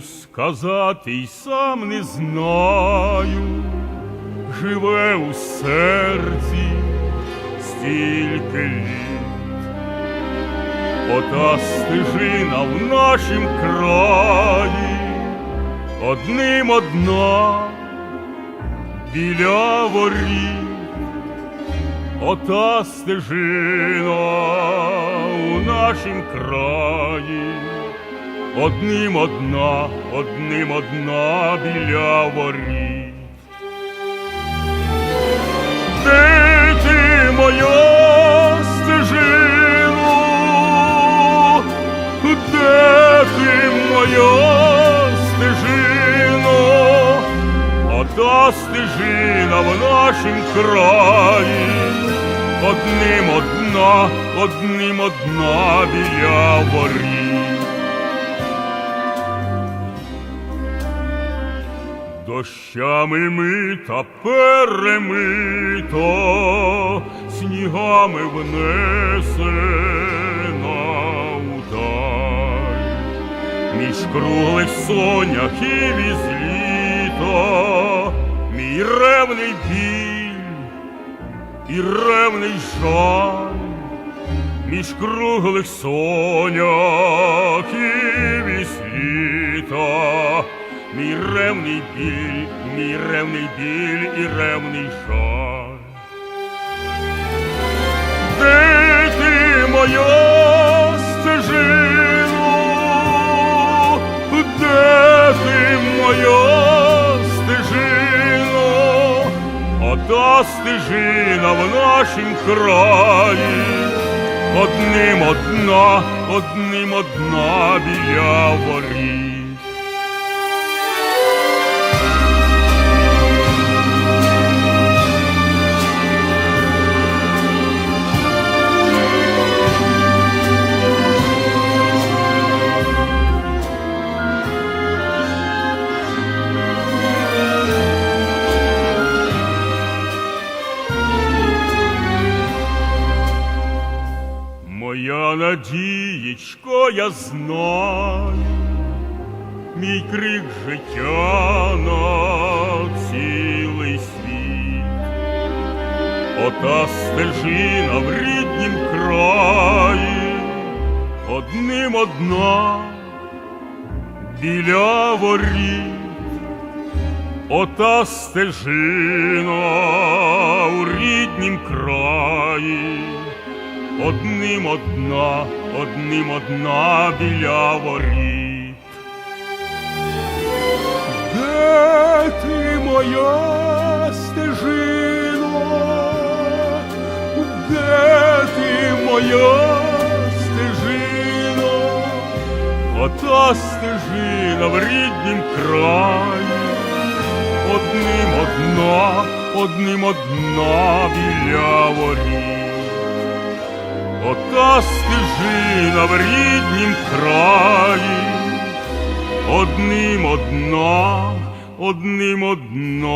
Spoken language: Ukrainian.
сказати й сам не знаю, живе у серці стільки літ. Ота стежина в нашім краї, одним одна біля воріт. Ота стежина у нашім краї, одним одна, одним одна біля воріт. Де ти моя стежино? Де ти моя стежино? Ота стежина в нашім краї, одним одна, одним одна біля воріт. Дощами мита перемито, снігами внесена удаль. Між круглих соняхів із літа, мій ревний біль і ревний жаль, між круглих соняхів із літа, мій ревний біль, мій ревний біль і ревний жаль. Де ти моя стежино? Де ти моя стежино? Ота стежина в нашім краї, одним одна, одним одна біля воріт. Надієчко, я знаю, мій крик життя на цілий світ, ота стежина в ріднім краї, одним одна біля воріт, ота стежина у ріднім одним одна, одним одна біля воріт. Де ти моя стежино? Де ти моя стежино? Ота стежина в ріднім краї, одним одна, одним одна біля воріт. Ота стежина в ріднім краї, одним одна, одним одна.